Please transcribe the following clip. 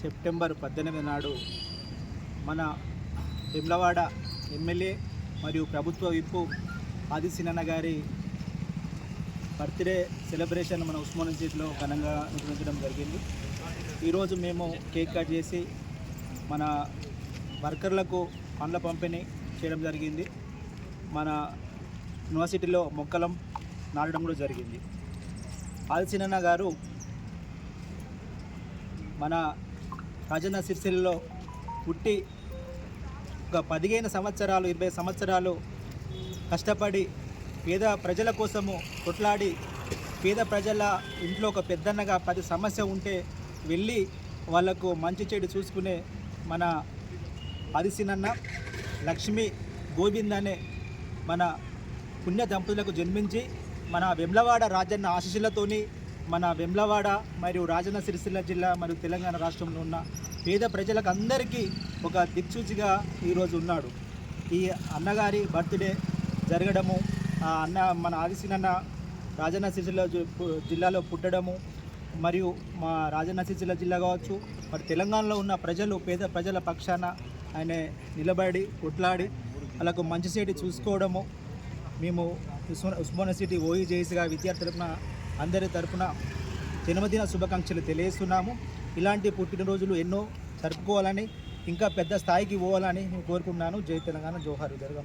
September పద్దెనిమిది నాడు మన వెమ్లవాడ ఎమ్మెల్యే మరియు ప్రభుత్వ విప్పు ఆదిశినన్న గారి బర్త్డే సెలబ్రేషన్ మన ఉస్మాన్ సీట్లో ఘనంగా నిర్వహించడం జరిగింది. ఈరోజు మేము కేక్ కట్ చేసి మన వర్కర్లకు పండ్ల పంపిణీ చేయడం జరిగింది. మన యూనివర్సిటీలో మొక్కలం నాటడం కూడా జరిగింది. ఆదిశినన్న గారు మన రాజన్న సిరిసిల్లలో పుట్టి ఒక పదిహేను సంవత్సరాలు ఇరవై సంవత్సరాలు కష్టపడి పేద ప్రజల కోసము కొట్లాడి పేద ప్రజల ఇంట్లో ఒక పెద్దన్నగా పది సమస్య ఉంటే వెళ్ళి వాళ్ళకు మంచి చెడు చూసుకునే మన ఆదిశీనన్న లక్ష్మి గోవింద్ అనే మన పుణ్య దంపతులకు జన్మించి మన వెమ్లవాడ రాజన్న ఆశీస్సులతోని మన వెమ్లవాడ మరియు రాజన్న సిరిసిల్ల జిల్లా మరియు తెలంగాణ రాష్ట్రంలో ఉన్న పేద ప్రజలకు అందరికీ ఒక దిక్సూచిగా ఈరోజు ఉన్నాడు. ఈ అన్నగారి బర్త్డే జరగడము ఆ అన్న మన ఆదిశీనన్న రాజన్న సిరిసిల్ల జిల్లాలో పుట్టడము మరియు మా రాజన్న సిరిసిల్ల జిల్లా కావచ్చు మరి తెలంగాణలో ఉన్న ప్రజలు పేద ప్రజల పక్షాన ఆయన నిలబడి కొట్లాడి వాళ్ళకు మంచి సేటి చూసుకోవడము మేము ఉస్మాన్ సిటీ ఓయి విద్యార్థి తరపున అందరి తరపున జన్మదిన శుభాకాంక్షలు తెలియజేస్తున్నాము. ఇలాంటి పుట్టినరోజులు ఎన్నో జరుపుకోవాలని ఇంకా పెద్ద స్థాయికి పోవాలని నేను కోరుకున్నాను జై తెలంగాణ జోహార్ విదర్గా